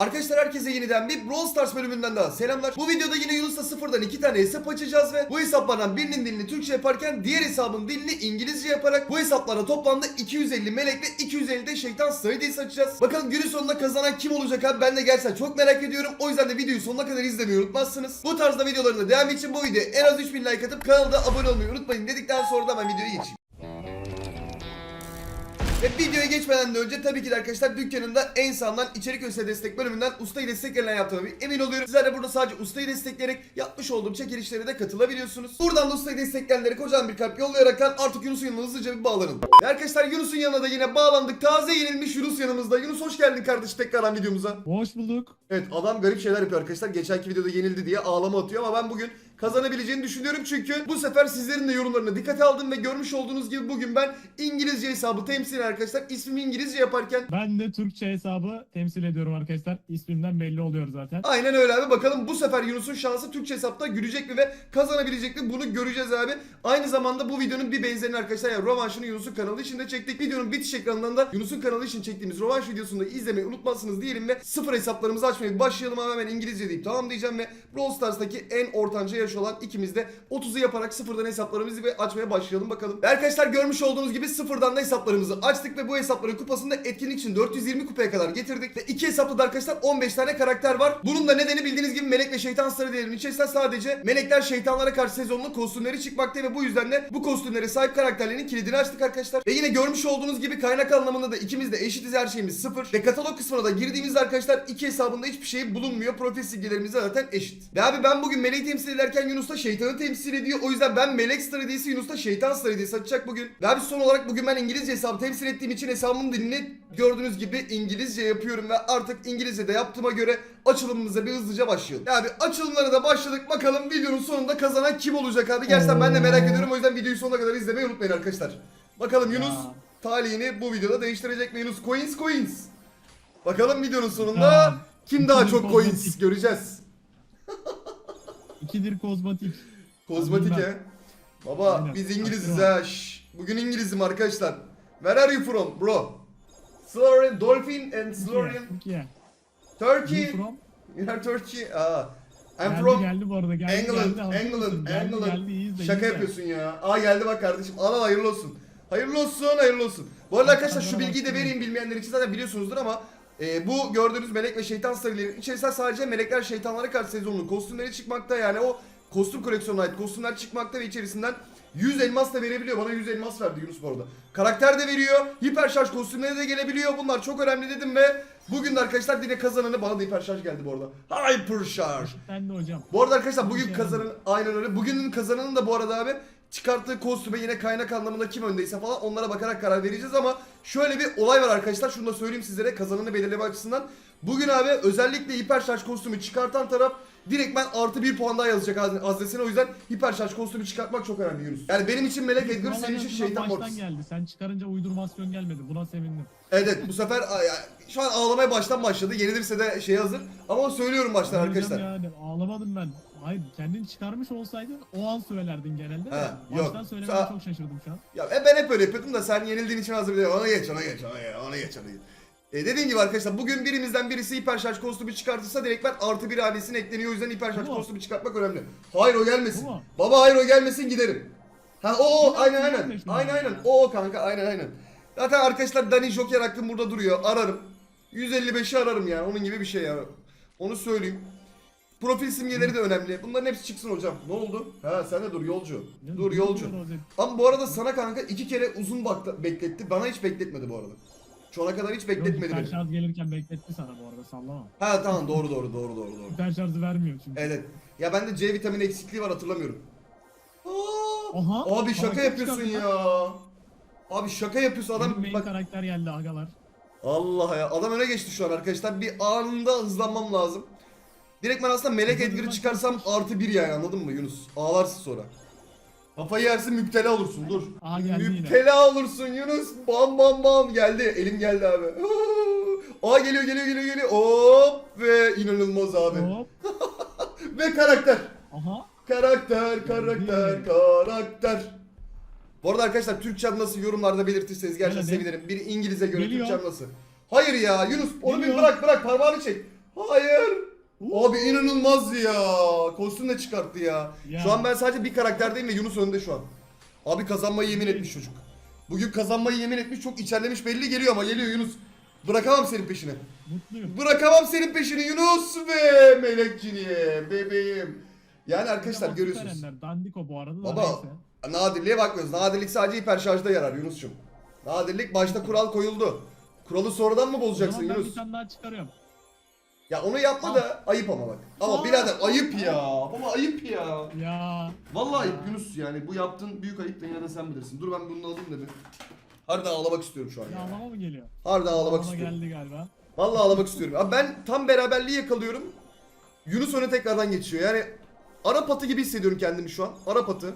Arkadaşlar herkese yeniden bir Brawl Stars bölümünden daha selamlar. Bu videoda yine Yunus'la sıfırdan iki tane hesap açacağız ve bu hesaplardan birinin dilini Türkçe yaparken diğer hesabın dilini İngilizce yaparak bu hesaplara toplamda 250 melek ve 250 de şeytan sayıdayız açacağız. Bakalım günün sonunda kazanan kim olacak abi ben de gerçekten çok merak ediyorum. O yüzden de videoyu sonuna kadar izlemeyi unutmazsınız. Bu tarzda videoların da devamı için bu videoya en az 3000 like atıp kanalda abone olmayı unutmayın dedikten sonra da ben videoya geçeyim. Ve videoya geçmeden de önce tabii ki de arkadaşlar dükkanında en sağlam içerik ÖSE destek bölümünden ustayı desteklerine yaptığıma bir emin oluyorum. Sizler de burada sadece ustayı destekleyerek yapmış olduğum çekilişlere de katılabiliyorsunuz. Buradan da ustayı destekleyenlere kocaman bir kalp yollayaraktan artık Yunus'un yanına hızlıca bir bağlanın. Ve arkadaşlar Yunus'un yanına da yine bağlandık. Taze yenilmiş Yunus yanımızda. Yunus hoş geldin kardeş tekrardan videomuza. Hoş bulduk. Evet adam garip şeyler yapıyor arkadaşlar. Geçenki videoda yenildi diye ağlama atıyor ama ben bugün kazanabileceğini düşünüyorum çünkü bu sefer sizlerin de yorumlarını dikkate aldım ve görmüş olduğunuz gibi bugün ben İngilizce hesabı temsilen arkadaşlar ismimi İngilizce yaparken Ben de Türkçe hesabı temsil ediyorum arkadaşlar. İsmimden belli oluyor zaten. Aynen öyle abi. Bakalım bu sefer Yunus'un şansı Türkçe hesapta gülecek mi ve kazanabilecek mi bunu göreceğiz abi. Aynı zamanda bu videonun bir benzerini arkadaşlar yani rövanşını Yunus'un kanalı içinde çektik. Videonun bitiş ekranından da Yunus'un kanalı için çektiğimiz rövanş videosunu da izlemeyi unutmazsınız diyelim ve sıfır hesaplarımızı açmaya başlayalım hemen İngilizce deyip tamam diyeceğim ve Brawl Stars'taki en ortanca yaş olan ikimiz de 30'u yaparak sıfırdan hesaplarımızı ve açmaya başlayalım bakalım. Arkadaşlar görmüş olduğunuz gibi sıfırdan da hesaplarımızı açtık ve bu hesapların kupasını da etkinlik için 420 kupaya kadar getirdik. Ve iki hesapta da arkadaşlar 15 tane karakter var. Bunun da nedeni bildiğiniz gibi melek ve şeytan sarı değerinin içerisinde sadece melekler şeytanlara karşı sezonlu kostümleri çıkmakta ve bu yüzden de bu kostümlere sahip karakterlerin kilidini açtık arkadaşlar. Ve yine görmüş olduğunuz gibi kaynak anlamında da ikimiz de eşitiz her şeyimiz sıfır. Ve katalog kısmına da girdiğimizde arkadaşlar iki hesabında hiçbir şey bulunmuyor. Profil simgelerimiz de zaten eşit. Ve abi ben bugün meleği temsil ederken Yunus da şeytanı temsil ediyor. O yüzden ben melek star hediyesi Yunus da şeytan star hediyesi açacak bugün. Ve abi son olarak bugün ben İngilizce hesabı temsil ettiğim için hesabımın dilini gördüğünüz gibi İngilizce yapıyorum ve artık İngilizce de yaptığıma göre açılımımıza bir hızlıca başlayalım. Ya abi açılımlara da başladık. Bakalım videonun sonunda kazanan kim olacak abi? Gerçekten ben de merak ediyorum. O yüzden videoyu sonuna kadar izlemeyi unutmayın arkadaşlar. Bakalım Yunus talihini bu videoda değiştirecek mi? Yunus coins coins. Bakalım videonun sonunda kim daha çok coins göreceğiz. İkidir kozmetik. Kozmetik Aynen. he. Baba Aynen. biz İngiliziz ha. Şş. Bugün İngilizim arkadaşlar. Where are you from bro? Slorian, Dolphin and. Türkiye. Turkey. You? You are Turkey. Aa. I'm geldi, from geldi bu arada. Geldi, England, geldi. England? Geldi, England. Geldi, de, Şaka de. yapıyorsun ya. Aa geldi bak kardeşim. Al al hayırlı olsun. Hayırlı olsun, hayırlı olsun. Bu arada arkadaşlar şu bilgiyi de vereyim bilmeyenler için zaten biliyorsunuzdur ama e, bu gördüğünüz melek ve şeytan serilerinin içerisinde sadece melekler şeytanlara karşı sezonlu kostümleri çıkmakta yani o kostüm koleksiyonuna ait kostümler çıkmakta ve içerisinden 100 elmas da verebiliyor. Bana 100 elmas verdi Yunus bu arada. Karakter de veriyor. Hiper şarj kostümleri de gelebiliyor. Bunlar çok önemli dedim ve bugün de arkadaşlar yine kazananı bana da hiper şarj geldi bu arada. Hyper şarj. Sen de hocam. Bu arada arkadaşlar bugün Şey kazanan aynen öyle. Bugünün kazananı da bu arada abi çıkarttığı kostüme yine kaynak anlamında kim öndeyse falan onlara bakarak karar vereceğiz ama şöyle bir olay var arkadaşlar. Şunu da söyleyeyim sizlere kazananı belirleme açısından. Bugün abi özellikle hiper şarj kostümü çıkartan taraf direktmen artı bir puan daha yazacak haznesine. O yüzden hiper şarj kostümü çıkartmak çok önemli Yunus. Yani benim için Melek Edgar senin için şeytan Mortis. geldi. Sen çıkarınca uydurmasyon gelmedi. Buna sevindim. Evet bu sefer şu an ağlamaya baştan başladı. Yenilirse de şey hazır. Ama söylüyorum baştan arkadaşlar. Yani, ağlamadım ben. Hayır kendin çıkarmış olsaydın o an söylerdin genelde. Ha, de. yok. Baştan söylemene Sa- çok şaşırdım şu an. Ya e, ben hep öyle yapıyordum da sen yenildiğin için hazır bir ona geç ona geç ona geç ona geç ona geç. E dediğim gibi arkadaşlar bugün birimizden birisi hiper şarj kostümü çıkartırsa direkt ben artı bir hanesine ekleniyor o yüzden hiper şarj Bu mu? kostümü çıkartmak önemli. Hayır o gelmesin. Bu mu? Baba hayır o gelmesin giderim. Ha o o Bu aynen aynen. Aynen aynen. O o kanka aynen aynen. Zaten arkadaşlar Dani Joker hakkım burada duruyor. Ararım. 155'i ararım yani onun gibi bir şey ya. Onu söyleyeyim. Profil simgeleri de önemli. Bunların hepsi çıksın hocam. Ne oldu? Ha sen de dur yolcu. Dur yolcu. Ama bu arada sana kanka iki kere uzun bakta- bekletti. Bana hiç bekletmedi bu arada. Şu ana kadar hiç bekletmedi hiper beni. şarj gelirken bekletti sana bu arada sallama. Ha tamam doğru doğru doğru doğru doğru. Hiper şarjı vermiyor çünkü. Evet. Ya bende C vitamini eksikliği var hatırlamıyorum. Aa, Aha. abi şaka karakter yapıyorsun çıkardı ya. lan. Abi şaka yapıyorsun Benim adam main bak karakter geldi agalar. Allah ya adam öne geçti şu an arkadaşlar bir anında hızlanmam lazım. Direkt ben aslında Melek Edgar'ı çıkarsam artı bir yani anladın mı Yunus? Ağlarsın sonra. Kafayı yersin müptela olursun dur. Aha geldi yine. müptela olursun Yunus. Bam bam bam geldi. Elim geldi abi. Aa geliyor geliyor geliyor geliyor. Hop ve inanılmaz abi. Hop. Ve karakter. Aha. Karakter, karakter, karakter. Bu arada arkadaşlar Türkçem nasıl yorumlarda belirtirseniz gerçekten Öyle de. sevinirim. Bir İngiliz'e göre Geliyor. Türkçem nasıl? Hayır ya Yunus onu bir Geliyor. bırak bırak parmağını çek. Hayır. Abi inanılmaz ya. Kostüm de çıkarttı ya. Ya. Şu an ben sadece bir karakterdeyim ve Yunus önde şu an. Abi kazanmayı yemin etmiş çocuk. Bugün kazanmayı yemin etmiş çok içerlemiş belli geliyor ama geliyor Yunus. Bırakamam senin peşini. Mutluyum. Bırakamam senin peşini Yunus ve melekçiniye bebeğim. Yani arkadaşlar görüyorsunuz. Dandiko bu arada da Baba neyse. nadirliğe bakmıyoruz. Nadirlik sadece hiper şarjda yarar Yunus'cum. Nadirlik başta kural koyuldu. Kuralı sonradan mı bozacaksın zaman ben bir Yunus? tane daha çıkarıyorum. Ya onu yapma da ayıp ama bak. Ama Aa. birader ayıp ya. Baba ayıp ya. Ya. Vallahi ayıp Yunus yani bu yaptığın büyük ayıp da yine de sen bilirsin. Dur ben bunu alayım da bir. Harbiden ağlamak istiyorum şu an ya. Yağlama mı geliyor? Harbiden ağlamak Yağlama istiyorum. geldi galiba. Vallahi ağlamak istiyorum. Abi ben tam beraberliği yakalıyorum. Yunus öne tekrardan geçiyor. Yani Arap atı gibi hissediyorum kendimi şu an. Arap atı.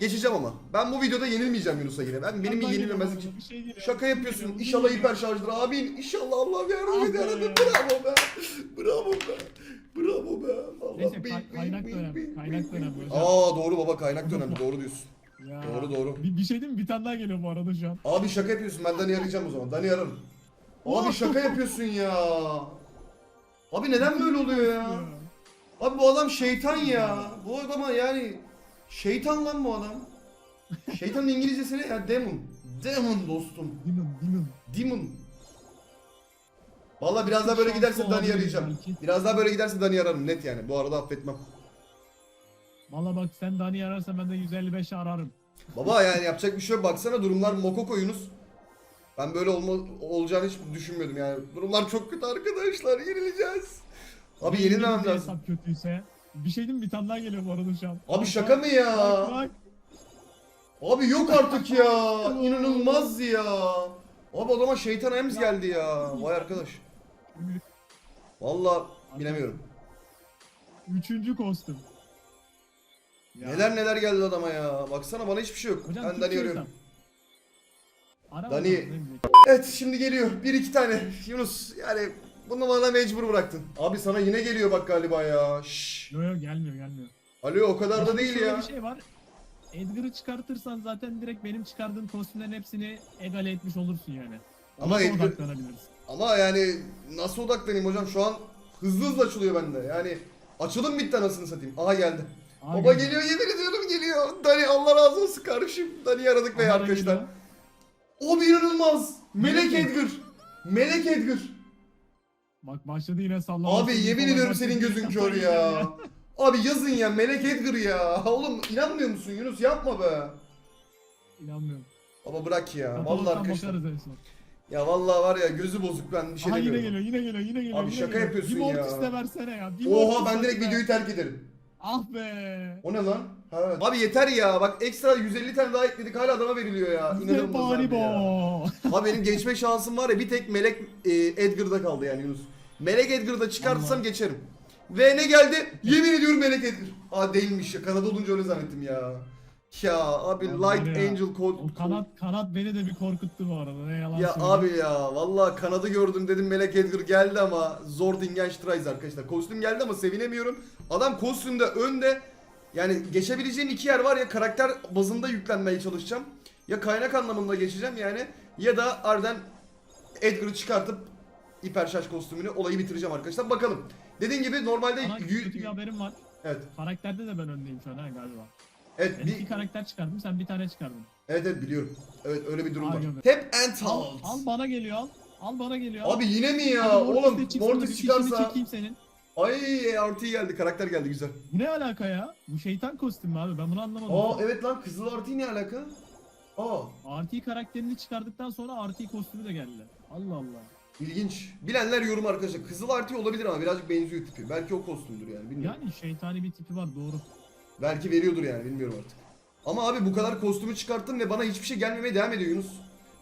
Geçeceğim ama. Ben bu videoda yenilmeyeceğim Yunus'a yine. Ben benim Yandan yenilmemezlik geliyor, için. bir şey Şaka bir şey yapıyorsun. bir İnşallah şey hiper şarjdır. Abin inşallah Ah bir be. yarabbim. Bravo be. Bravo be. Bravo be. Allah Neyse bin, kay- bin, kaynak bin, dönem. bin, Kaynak dönem. Aa doğru baba kaynak dönemi doğru diyorsun. Ya. Doğru doğru. Bir, bir şey diyeyim mi? Bir tane daha geliyor bu arada şu an. Abi şaka yapıyorsun ben Dani arayacağım o zaman. Dani ararım. Abi şaka yapıyorsun ya. Abi neden böyle oluyor ya? Abi bu adam şeytan ya. Bu adama yani şeytan lan bu adam. Şeytanın İngilizcesi ne ya? Demon. Demon dostum. Demon, demon. Demon. Valla biraz daha böyle giderse Dani arayacağım. Biraz daha böyle giderse Dani ararım net yani. Bu arada affetmem. Valla bak sen Dani ararsan ben de 155 ararım. Baba yani yapacak bir şey yok. Baksana durumlar mokoko Yunus. Ben böyle olma, olacağını hiç düşünmüyordum yani. Durumlar çok kötü arkadaşlar. Yenileceğiz. Abi İngilizce lazım. Hesap kötüyse. Bir şey diyeyim mi? Bir tane daha geliyor bu arada şu an. Abi şaka mı ya? Bak bak. Abi yok artık ya. İnanılmaz ya. Abi adama şeytan Ems geldi ya. Vay arkadaş. Vallahi bilemiyorum. Üçüncü kostüm. Ya. Neler neler geldi adama ya. Baksana bana hiçbir şey yok. Hocam ben Dani arıyorum. Dani-? Evet şimdi geliyor. Bir iki tane. Yunus yani bunu bana mecbur bıraktın. Abi sana yine geliyor bak galiba ya. Şşş. Yo yo gelmiyor gelmiyor. Alo o kadar da Ama değil şöyle ya. Bir şey var. Edgar'ı çıkartırsan zaten direkt benim çıkardığım kostümlerin hepsini egale etmiş olursun yani. Ama Ona Edgar- odaklanabiliriz. Ama yani nasıl odaklanayım hocam şu an hızlı hızlı açılıyor bende. Yani açılım bitti anasını satayım. Aha geldi. Aa, Baba geldi. geliyor yemin ediyorum geliyor. Dani Allah razı olsun kardeşim. Dani aradık be arkadaşlar. geliyor. O bir inanılmaz. Melek Melek Edgar. Melek Edgar. Bak başladı yine sallama. Abi yemin ediyorum senin gözün kör ya. Abi yazın ya Melek Edgar ya. Oğlum inanmıyor musun Yunus yapma be. İnanmıyorum. Baba bırak ya. Vallahi arkadaşlar. Ya vallahi var ya gözü bozuk ben bir şey Aha yine demiyorum. geliyor yine geliyor yine geliyor. Abi yine şaka geliyor. yapıyorsun bir ya. Mortis de versene ya. Bir Oha ben direkt be. videoyu terk ederim. Ah be. O ne lan? Ha. Abi yeter ya. Bak ekstra 150 tane daha ekledik hala adama veriliyor ya. İnanılmaz abi ya. Abi benim geçme şansım var ya bir tek Melek e, Edgar'da kaldı yani Yunus. Melek Edgar'da çıkartırsam Allah. geçerim. Ve ne geldi? Yemin ediyorum Melek Edgar. Aa değilmiş ya. Kanada olunca öyle zannettim ya. Ya abi Abi Light ya, Angel Code. O kanat kanat beni de bir korkuttu bu arada. Ne yalan Ya söyleyeyim. abi ya vallahi kanadı gördüm dedim Melek Edgar geldi ama zor Dingenstreis arkadaşlar. Kostüm geldi ama sevinemiyorum. Adam kostümde önde yani geçebileceğim iki yer var ya karakter bazında yüklenmeye çalışacağım. Ya kaynak anlamında geçeceğim yani ya da Arden Edgar'ı çıkartıp hiper şarj kostümünü olayı bitireceğim arkadaşlar. Bakalım. Dediğim gibi normalde Sana yü- kötü bir haberim var. Evet. Karakterde de ben öndeyim şu an ha galiba. Evet, Ben iki bir, karakter çıkardım sen bir tane çıkardın. evet evet biliyorum. Evet öyle bir durum var. Aynen. Hep and Al, out. al bana geliyor al. Al bana geliyor. al. Abi yine mi ya? Mortis Oğlum Mortis çıkarsa çekeyim senin. Ay artı geldi karakter geldi güzel. Bu ne alaka ya? Bu şeytan kostümü abi ben bunu anlamadım. Aa evet lan kızıl artı ne alaka? Aa RT karakterini çıkardıktan sonra RT kostümü de geldi. Allah Allah. İlginç. Bilenler yorum arkadaşlar. Kızıl artı olabilir ama birazcık benziyor tipi. Belki o kostümdür yani bilmiyorum. Yani şeytani bir tipi var doğru. Belki veriyordur yani bilmiyorum artık. Ama abi bu kadar kostümü çıkarttım ve bana hiçbir şey gelmemeye devam ediyor Yunus.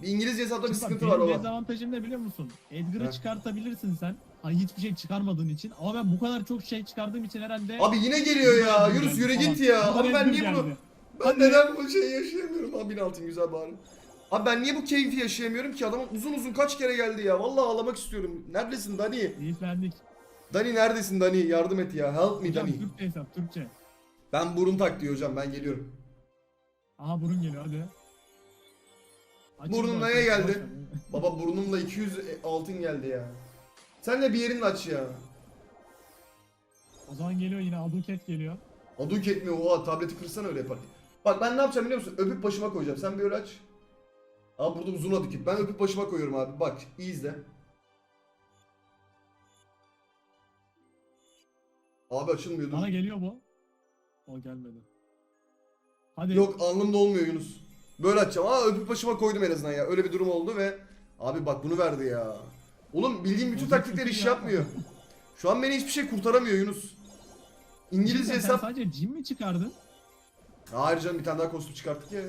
Bir İngilizce hesapta bir sıkıntı benim var baba. dezavantajım ne biliyor musun? Edgar'ı çıkartabilirsin sen. Hani hiçbir şey çıkarmadığın için. Ama ben bu kadar çok şey çıkardığım için herhalde... Abi yine geliyor ya. Yunus yürü git ya. Abi ben niye bunu... Ben neden bu şeyi yaşayamıyorum? Abi bin altın güzel bari. Abi ben niye bu keyfi yaşayamıyorum ki? Adam uzun uzun kaç kere geldi ya. Vallahi ağlamak istiyorum. Neredesin Dani? Keyiflendik. Dani neredesin Dani? Yardım et ya. Help me Hocam Dani. Türkçe hesap Türkçe. Ben burun tak diyor hocam ben geliyorum. Aha burun geliyor hadi. Açın neye geldi? boş ver. Baba burnumla 200 altın geldi ya. Sen de bir yerini aç ya. O zaman geliyor yine Aduket geliyor. Aduk etmiyor. Oha tableti kırsan öyle yapar. Bak ben ne yapacağım biliyor musun? Öpüp başıma koyacağım. Sen bir öyle aç. Abi burada uzun adık et. Ben öpüp başıma koyuyorum abi. Bak iyi izle. Abi açılmıyor dur. Bana geliyor bu. O gelmedi. Hadi. Yok alnımda olmuyor Yunus. Böyle açacağım. Aa öpüp başıma koydum en azından ya. Öyle bir durum oldu ve abi bak bunu verdi ya. Oğlum bildiğim bütün taktikler kötü iş ya. yapmıyor. Şu an beni hiçbir şey kurtaramıyor Yunus. İngilizce Sen hesap. sadece cim mi çıkardın? Hayır canım bir tane daha kostüm çıkarttık ya.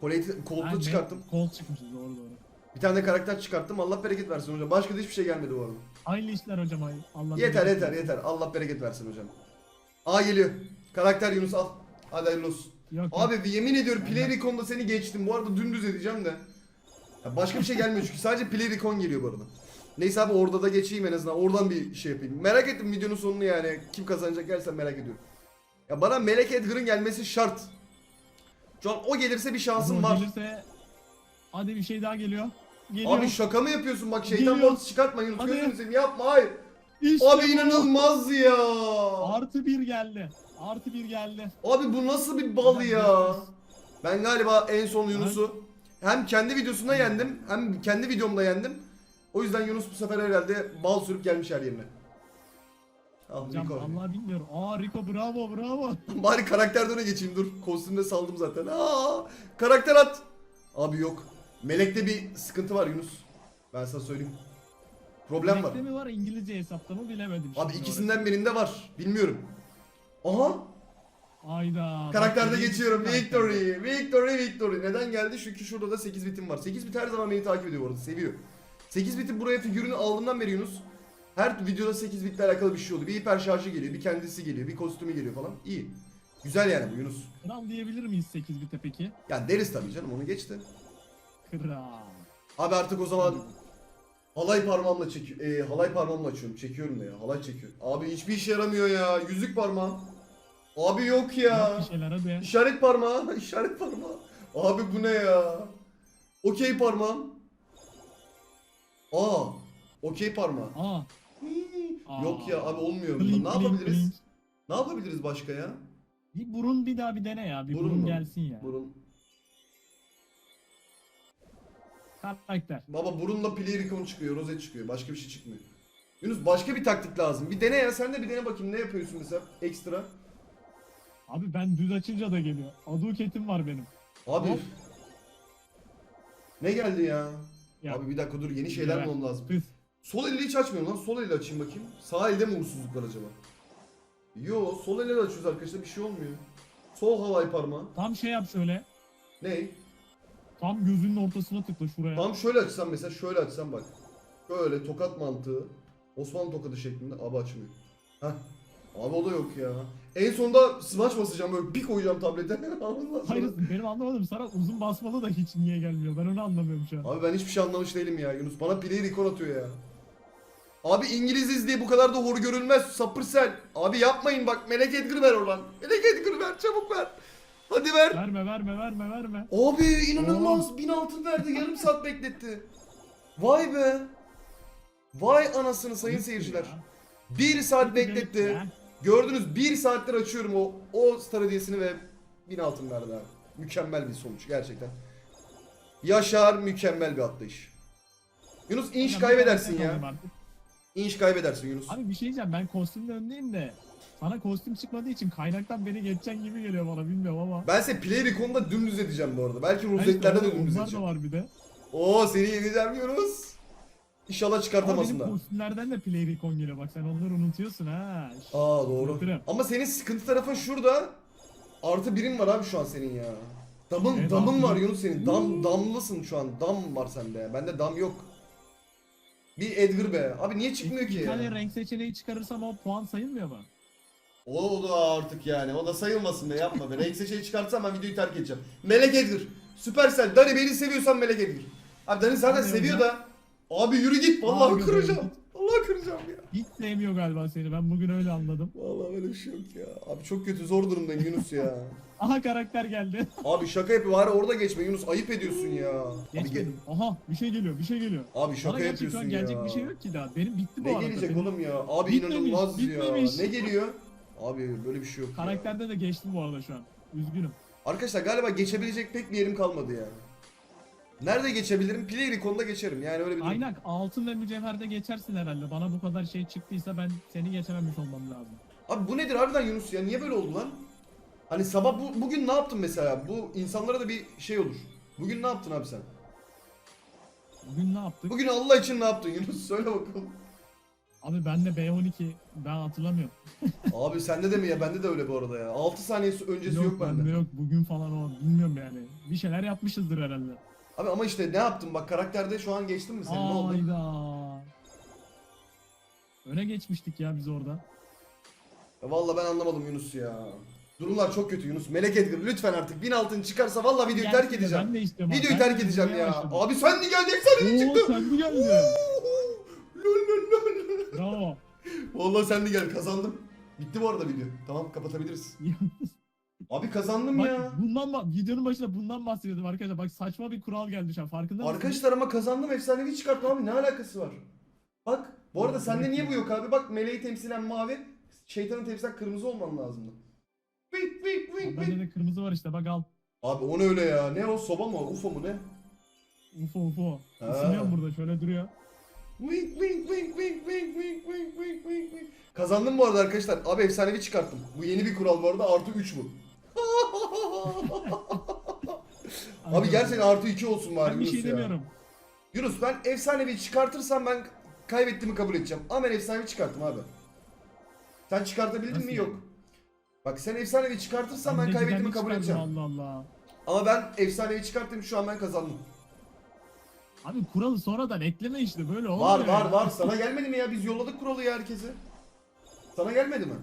Cold'u ben- çıkarttım. Colt çıkmış doğru doğru. Bir tane de karakter çıkarttım. Allah bereket versin hocam. Başka da hiçbir şey gelmedi bu arada. Hayırlı işler hocam ay. Allah Yeter bereket yeter versin. yeter. Allah bereket versin hocam. Aa geliyor. Karakter Yunus al. Hadi hayırlı olsun. Yok, yok. Abi yemin ediyorum Play Recon'da seni geçtim. Bu arada dümdüz edeceğim de. Ya başka bir şey gelmiyor çünkü sadece Play Recon geliyor bu arada. Neyse abi orada da geçeyim en azından. Oradan bir şey yapayım. Merak ettim videonun sonunu yani. Kim kazanacak gerçekten merak ediyorum. Ya bana Melek Edgar'ın gelmesi şart. Şu an o gelirse bir şansım var. Gelirse... Hadi bir şey daha geliyor. Geliyor. Abi şaka mı yapıyorsun? Bak şeytan Geliyor. balısı çıkartma Yunus. Hadi. Gözünü seveyim yapma hayır. İşte Abi bu. inanılmaz ya. Artı bir geldi. Artı bir geldi. Abi bu nasıl bir bal ya? Ben galiba en son Yunus'u hem kendi videosunda yendim hem kendi videomda yendim. O yüzden Yunus bu sefer herhalde bal sürüp gelmiş her yerine. Al Hocam Rico. Allah bilmiyorum. Aa Rico bravo bravo. Bari karakterden öne geçeyim dur. Kostümde saldım zaten. Aa, karakter at. Abi yok. Melek'te bir sıkıntı var Yunus. Ben sana söyleyeyim. Problem var. Melek'te mi var İngilizce hesapta mı bilemedim. Abi şimdi ikisinden birinde var. Bilmiyorum. Aha. orası. Ayda. Karakterde bak, geçiyorum. karakter. Victory, victory, victory. Neden geldi? Çünkü şurada da 8 bitim var. 8 bit her zaman beni takip ediyor bu arada. Seviyor. 8 biti buraya figürünü aldığımdan beri Yunus. Her videoda 8 bitle alakalı bir şey oluyor. Bir hiper şarjı geliyor, bir kendisi geliyor, bir kostümü geliyor falan. İyi. Güzel yani bu Yunus. Kral diyebilir miyiz 8 bite peki? Ya deriz tabii canım onu geçti. Kral. Abi artık o zaman halay parmağımla çekiyor. E, halay parmağımla açıyorum. Çekiyorum da ya. Halay çekiyorum. Abi hiçbir işe yaramıyor ya. Yüzük parmağım. Abi yok ya. Yap bir şeyler hadi. İşaret parmağı, işaret parmağı. Abi bu ne ya? Okey parmağım. Aa, okey parmağı. Aa. Aa. Yok ya abi olmuyor. Blink, ne blink, yapabiliriz? blink. Ne yapabiliriz başka ya? Bir burun bir daha bir dene ya. Bir burun, mu? gelsin ya. Burun. Karakter. Baba burunla Pliricon çıkıyor, rozet çıkıyor. Başka bir şey çıkmıyor. Yunus başka bir taktik lazım. Bir dene ya sen de bir dene bakayım ne yapıyorsun mesela ekstra. Abi ben düz açınca da geliyor. Aduketim var benim. Abi. Hop. Ne geldi ya? Ya. Abi bir dakika dur yeni şeyler bulmam lazım. Kız. Sol eli hiç açmıyorum lan. Sol eli açayım bakayım. Sağ elde mi uğursuzluk var acaba? Yo sol elle de açıyoruz arkadaşlar bir şey olmuyor. Sol halay parmağı. Tam şey yap şöyle. Ne? Tam gözünün ortasına tıkla şuraya. Tam şöyle açsam mesela şöyle açsam bak. Böyle tokat mantığı. Osmanlı tokadı şeklinde. Abi açmıyor. Heh. Abi o da yok ya. En sonunda smash basacağım böyle bir koyacağım tablete. Hayır benim anlamadım. Sana uzun basmalı da hiç niye gelmiyor. Ben onu anlamıyorum şu an. Abi ben hiçbir şey anlamış değilim ya. Yunus bana play record atıyor ya. Abi İngiliziz diye bu kadar da hor görülmez. Sapırsel. Abi yapmayın bak. Melek Edgar ver oradan. Melek Edgar ver. Çabuk ver. Hadi ver. Verme verme verme verme. Abi inanılmaz. Bin altın verdi. Yarım saat bekletti. Vay be. Vay anasını sayın seyirciler. Bir saat bekletti. Gördünüz bir saattir açıyorum o o star hediyesini ve bin altın verdi abi. Mükemmel bir sonuç gerçekten. Yaşar mükemmel bir atlayış. Yunus inş kaybedersin ya. İnş kaybedersin Yunus. Abi bir şey diyeceğim ben kostümle önleyim de. Sana kostüm çıkmadığı için kaynaktan beni geçeceksin gibi geliyor bana bilmiyorum ama. Ben seni play recon'da dümdüz edeceğim bu arada. Belki rozetlerde de dümdüz Onlar da edeceğim. var bir de. Oo seni yeneceğim Yunus. İnşallah Ama çıkartamasın benim da. kostümlerden de play recon geliyor bak sen onları unutuyorsun ha. Aa doğru. Unutturum. Ama senin sıkıntı tarafın şurada. Artı birin var abi şu an senin ya. Damın Evet, damın var. Yunus senin. Dam damlısın şu an. Dam var sende. Bende dam yok. Bir Edgar be. Abi niye çıkmıyor ki Bir tane ya? renk seçeneği çıkarırsam o puan sayılmıyor mu? O, o da artık yani. O da sayılmasın be yapma be. Renk seçeneği çıkartsam ben videoyu terk edeceğim. Melek Edgar. Süpersel. Dani beni seviyorsan Melek Edgar. Abi Dani zaten Hadi seviyor hocam. da. Abi yürü git. Vallahi Abi, kıracağım. Vallahi kıracağım ya. Hiç sevmiyor galiba seni. Ben bugün öyle anladım. Vallahi böyle bir şey yok ya. Abi çok kötü zor durumdayım Yunus ya. Aha karakter geldi. Abi şaka yapıyor. Bari orada geçme Yunus. Ayıp ediyorsun ya. Abi, ge- Geçmedim. Aha bir şey geliyor bir şey geliyor. abi şaka Bana şu yapıyorsun an ya. gelecek bir şey yok ki daha. Benim bitti bu Ne arada. gelecek Benim oğlum ya? Abi Bitmemiş, inanılmaz bitmemiş. ya. Ne geliyor? Abi böyle bir şey yok ya. Karakterde de geçtim bu arada şu an. Üzgünüm. Arkadaşlar galiba geçebilecek pek bir yerim kalmadı ya. Nerede geçebilirim? Player ikonda geçerim. Yani öyle bir durum. Aynen altın ve mücevherde geçersin herhalde. Bana bu kadar şey çıktıysa ben seni geçememiş olmam lazım. Abi bu nedir harbiden Yunus ya? Niye böyle oldu lan? Hani sabah bu, bugün ne yaptın mesela? Bu insanlara da bir şey olur. Bugün ne yaptın abi sen? Bugün ne yaptık? Bugün Allah için ne yaptın Yunus? Söyle bakalım. Abi ben de B12 ben hatırlamıyorum. Abi sende de mi ya? Bende de öyle bu arada ya. 6 saniye öncesi yok, bende. bende yok bugün falan o bilmiyorum yani. Bir şeyler yapmışızdır herhalde. Abi ama işte ne yaptın? Bak karakterde şu an geçtin mi senin? Ne oldu? Ayda. Öne geçmiştik ya biz orada. Ya Vallahi ben anlamadım Yunus ya. Durumlar çok kötü Yunus. Melek Edgar lütfen artık 1000 altın çıkarsa vallahi videoyu terk Gerçekten edeceğim. Ben de istiyorum. abi. Videoyu Ben terk de edeceğim izlemeye ya. başladım. Abi sen de geldin efsane Oo çıktı. sen mi geldin? Bravo. Vallahi sen de gel kazandım. Bitti bu arada video. Tamam kapatabiliriz. Abi kazandım Bak ya. bundan bah- videonun başında bundan bahsediyordum arkadaşlar. Bak saçma bir kural geldi şu an farkında mısın? Arkadaşlar ama kazandım efsanevi çıkarttım abi ne alakası var? Bak bu arada sende niye bu yok abi? Bak meleği temsilen mavi, şeytanı temsilen kırmızı olman lazımdı. Vik vik Bak, vik Bende vik. de kırmızı var işte bak al. Abi o ne öyle ya? Ne o soba mı? UFO mu ne? Ufo ufo. Ha. Isınıyorum burada şöyle duruyor. Wink wink wink wink wink wink wink wink wink wink. Kazandım bu arada arkadaşlar. Abi efsanevi çıkarttım. Bu yeni bir kural bu arada. Artı 3 bu. Abi gerçekten artı 2 olsun bari Ben bir Yunus şey ya. demiyorum. Yunus ben efsanevi çıkartırsam ben kaybettiğimi kabul edeceğim. Ama ben efsanevi çıkarttım abi. Sen çıkartabildin Nasıl mi? yani? Yok. Bak sen efsanevi çıkartırsan ben de kaybettiğimi kabul çıkardım, edeceğim. Allah Allah. Ama ben efsanevi çıkarttım şu an ben kazandım. Abi kuralı sonradan ekleme işte böyle olmuyor Var var ya. var. Sana gelmedi mi ya? Biz yolladık kuralı ya herkese. Sana gelmedi mi?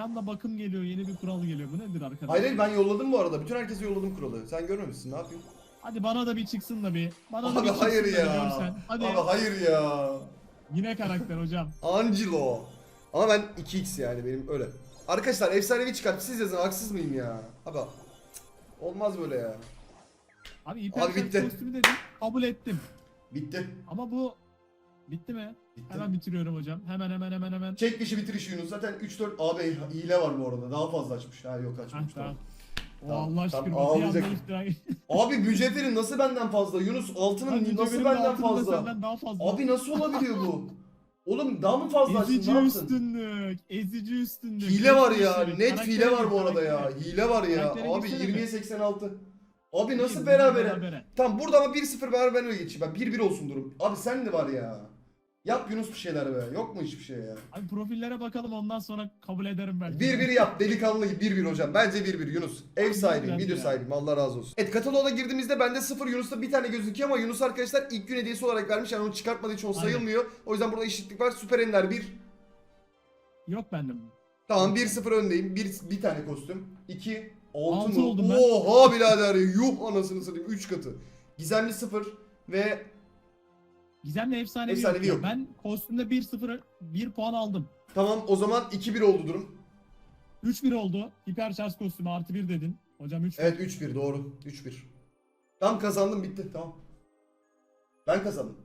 Anda bakım geliyor yeni bir kural geliyor. Bu nedir arkadaş? Hayır hayır ben yolladım bu arada. Bütün herkese yolladım kuralı. Sen görmemişsin ne yapayım? Hadi bana da bir çıksın da bir. Bana da Abi bir çıksın hayır da ya. bir görsen. Hadi. Abi hayır ya. Yine karakter hocam. Angelo. Ama ben 2x yani benim öyle. Arkadaşlar efsanevi çıkart. Siz yazın haksız mıyım ya? Abi cık, olmaz böyle ya. Abi hiper Abi bitti. kostümü dedim. Kabul ettim. Bitti. Ama bu bitti mi? Hemen bitiriyorum hocam. Hemen hemen hemen hemen. Çek dışı bitiriş Yunus. Zaten 3-4 abi hile var bu arada. Daha fazla açmış. Ha yok açmış. tamam. O Tamam, Allah tamam, bir anda iftira. Abi mücevherin nasıl benden fazla? Yunus altının Lan nasıl benden fazla? Senden daha fazla. Abi nasıl olabiliyor bu? Oğlum daha mı fazla açtın? Ezici üstünlük. Ezici üstünlük. Hile var ya. Üstünlük. Net Karaktere hile var bu arada ya. Hile var ya. Karaktere Abi girsene 20'ye be. 86. Abi nasıl berabere? berabere. Tamam burada ama 1-0 beraber öyle geçeyim. Ben 1-1 olsun durum. Abi sen de var ya. Yap Yunus bir şeyler be. Yok mu hiçbir şey ya? Abi profillere bakalım ondan sonra kabul ederim belki. 1-1 yap. Delikanlı gibi 1-1 hocam. Bence 1-1 Yunus. Ev sahibiyim. Video ya. sahibiyim. Allah razı olsun. Evet kataloğa girdiğimizde bende 0 Yunus'ta bir tane gözüküyor ama Yunus arkadaşlar ilk gün hediyesi olarak vermiş. Yani onu çıkartmadığı için o Aynen. sayılmıyor. O yüzden burada eşitlik var. Süper Ender 1. Yok bende bu. Tamam 1-0 öndeyim. Bir, bir tane kostüm. 2 6 Altı oldum ben. Oha birader yuh anasını satayım 3 katı. Gizemli 0 ve Gizemli efsanevi, Efsanevi yok. yok. Ben kostümde 1-0 1 puan aldım. tamam o zaman 2-1 oldu durum. 3-1 oldu. Hiper şarj kostümü artı 1 dedin. Hocam 3 Evet 3-1 doğru. 3-1. Tam kazandım bitti tamam. Ben kazandım.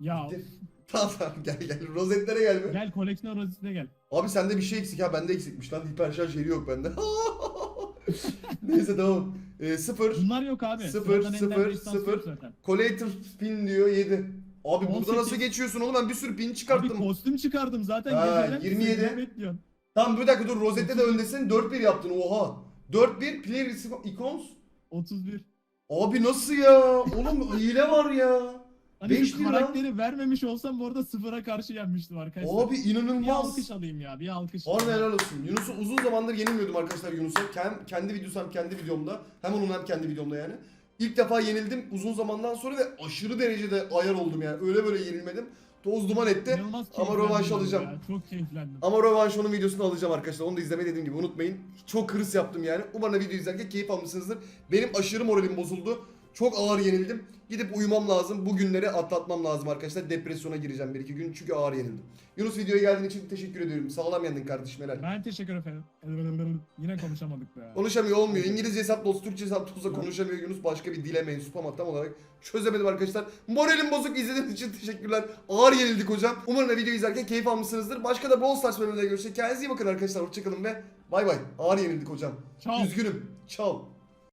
Ya Bitti. Tamam tamam gel gel. Rozetlere gel be. gel koleksiyon rozesine gel. Abi sende bir şey eksik ha bende eksikmiş lan. Hiper şarj yeri yok bende. Neyse tamam. Ee, 0. Bunlar yok abi. Sıfır, Sıradan yok zaten. Collator pin diyor 7. Abi burada 18. nasıl geçiyorsun oğlum ben bir sürü pin Abi çıkarttım. kostüm çıkardım zaten. Ha, geceden 27. seni bekliyorsun. Tamam bir dakika dur rozette de öndesin 4-1 yaptın oha. 4-1 player icons. 31. Abi nasıl ya? Oğlum hile var ya. Hani Beş şu bir karakteri vermemiş olsam bu arada sıfıra karşı yenmiştim arkadaşlar. Abi bir inanılmaz. alkış alayım ya bir alkış. Harbi helal olsun. Yunus'u uzun zamandır yenilmiyordum arkadaşlar Yunus'a. Hem kendi videosu hem kendi videomda. Hem onun hem kendi videomda yani. İlk defa yenildim uzun zamandan sonra ve aşırı derecede ayar oldum yani. Öyle böyle yenilmedim. Toz duman etti. Ama rövanş alacağım. ya, Çok keyiflendim. Ama rövanş onun videosunu alacağım arkadaşlar. Onu da izlemeyi dediğim gibi unutmayın. Çok hırs yaptım yani. Umarım video izlerken keyif almışsınızdır. Benim aşırı moralim bozuldu. Çok ağır yenildim. Gidip uyumam lazım. Bu günleri atlatmam lazım arkadaşlar. Depresyona gireceğim bir iki gün çünkü ağır yenildim. Yunus videoya geldiğin için teşekkür ediyorum. Sağlam yendin kardeşim helal. Ben teşekkür ederim. Yine konuşamadık be. Konuşamıyor olmuyor. İngilizce hesap da olsa Türkçe hesap olsa konuşamıyor Yunus. Başka bir dile mensup ama tam olarak çözemedim arkadaşlar. Moralim bozuk izlediğiniz için teşekkürler. Ağır yenildik hocam. Umarım video izlerken keyif almışsınızdır. Başka da Brawl Stars bölümünde görüşürüz. Kendinize iyi bakın arkadaşlar. Hoşçakalın ve bay bay. Ağır yenildik hocam. Ciao. Üzgünüm. Ciao.